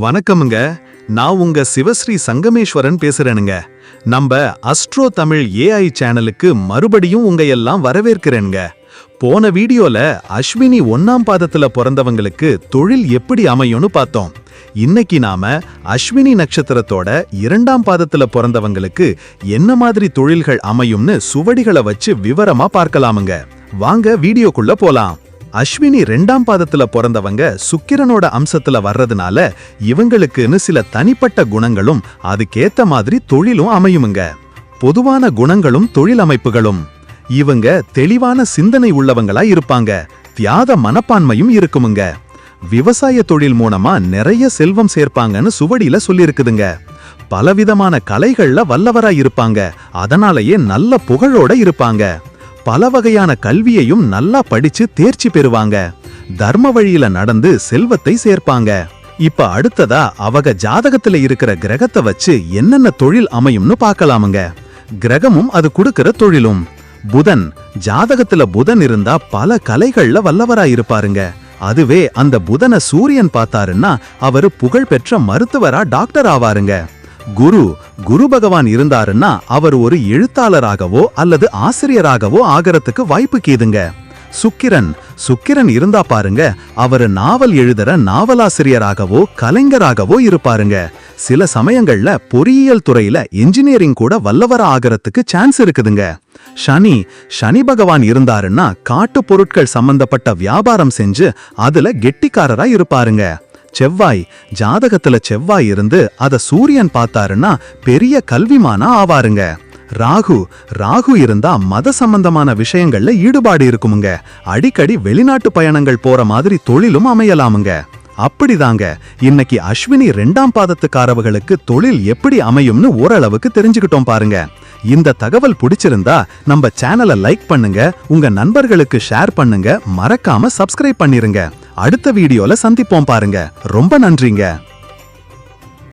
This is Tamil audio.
வணக்கமுங்க. நான் உங்க சிவஸ்ரீ சங்கமேஸ்வரன் பேசுறேனுங்க. நம்ம அஸ்ட்ரோ தமிழ் ஏஐ சேனலுக்கு மறுபடியும் உங்க எல்லாம் வரவேற்கிறேனுங்க. போன வீடியோல அஸ்வினி ஒன்னாம் பாதத்துல பிறந்தவங்களுக்கு தொழில் எப்படி அமையும்னு பார்த்தோம். இன்னைக்கு நாம அஸ்வினி நட்சத்திரத்தோட இரண்டாம் பாதத்துல பிறந்தவங்களுக்கு என்ன மாதிரி தொழில்கள் அமையும்னு சுவடிகளை வச்சு விவரமா பார்க்கலாமுங்க. வாங்க வீடியோக்குள்ள போலாம். அஸ்வினி ரெண்டாம் பாதத்துல பிறந்தவங்க சுக்கிரனோட அம்சத்துல வர்றதுனால இவங்களுக்குன்னு சில தனிப்பட்ட குணங்களும் அதுக்கேத்த மாதிரி தொழிலும் அமையுமுங்க. பொதுவான குணங்களும் தொழில் அமைப்புகளும். இவங்க தெளிவான சிந்தனை உள்ளவங்களா இருப்பாங்க. தியாக மனப்பான்மையும் இருக்குமுங்க. விவசாய தொழில் மூலமா நிறைய செல்வம் சேர்ப்பாங்கன்னு சுவடியில சொல்லியிருக்குதுங்க பலவிதமான கலைகள்ல வல்லவரா இருப்பாங்க. அதனாலேயே நல்ல புகழோட இருப்பாங்க. பல வகையான கல்வியையும் நல்லா படிச்சு தேர்ச்சி பெறுவாங்க. தர்ம வழியில நடந்து செல்வத்தை சேர்ப்பாங்க. இப்ப அடுத்ததா அவக ஜாதகத்துல இருக்கிற கிரகத்தை வச்சு என்னென்ன தொழில் அமையும்னு பார்க்கலாமுங்க. கிரகமும் அது கொடுக்கிற தொழிலும். புதன் ஜாதகத்துல புதன் இருந்தா பல கலைகள்ல வல்லவரா இருப்பாருங்க. அதுவே அந்த புதனை சூரியன் பார்த்தாருன்னா அவரு புகழ்பெற்ற மருத்துவரா டாக்டர் ஆவாருங்க. குரு குரு பகவான் இருந்தாருன்னா அவர் ஒரு எழுத்தாளராகவோ அல்லது ஆசிரியராகவோ ஆகறதுக்கு வாய்ப்பு கேதுங்க. சுக்கிரன் சுக்கிரன் இருந்தா பாருங்க அவர் நாவல் எழுதுற நாவலாசிரியராகவோ கலைஞராகவோ இருப்பாருங்க. சில சமயங்கள்ல பொறியியல் துறையில இன்ஜினியரிங் கூட வல்லவரா ஆகறதுக்கு சான்ஸ் இருக்குதுங்க. சனி சனி பகவான் இருந்தாருன்னா காட்டு பொருட்கள் சம்பந்தப்பட்ட வியாபாரம் செஞ்சு அதுல கெட்டிக்காரரா இருப்பாருங்க. செவ்வாய் ஜாதகத்துல செவ்வாய் இருந்து அத சூரியன் பார்த்தாருன்னா பெரிய கல்விமானா ஆவாருங்க. ராகு ராகு இருந்தா மத சம்பந்தமான விஷயங்கள்ல ஈடுபாடு இருக்குமுங்க. அடிக்கடி வெளிநாட்டு பயணங்கள் போற மாதிரி தொழிலும் அமையலாமுங்க. அப்படிதாங்க. இன்னைக்கு அஸ்வினி ரெண்டாம் பாதத்துக்காரவர்களுக்கு தொழில் எப்படி அமையும்னு ஓரளவுக்கு தெரிஞ்சுக்கிட்டோம் பாருங்க. இந்த தகவல் பிடிச்சிருந்தா நம்ம சேனலை லைக் பண்ணுங்க உங்க நண்பர்களுக்கு ஷேர் பண்ணுங்க மறக்காம சப்ஸ்கிரைப் பண்ணிருங்க. அடுத்த வீடியோல சந்திப்போம் பாருங்க. ரொம்ப நன்றிங்க.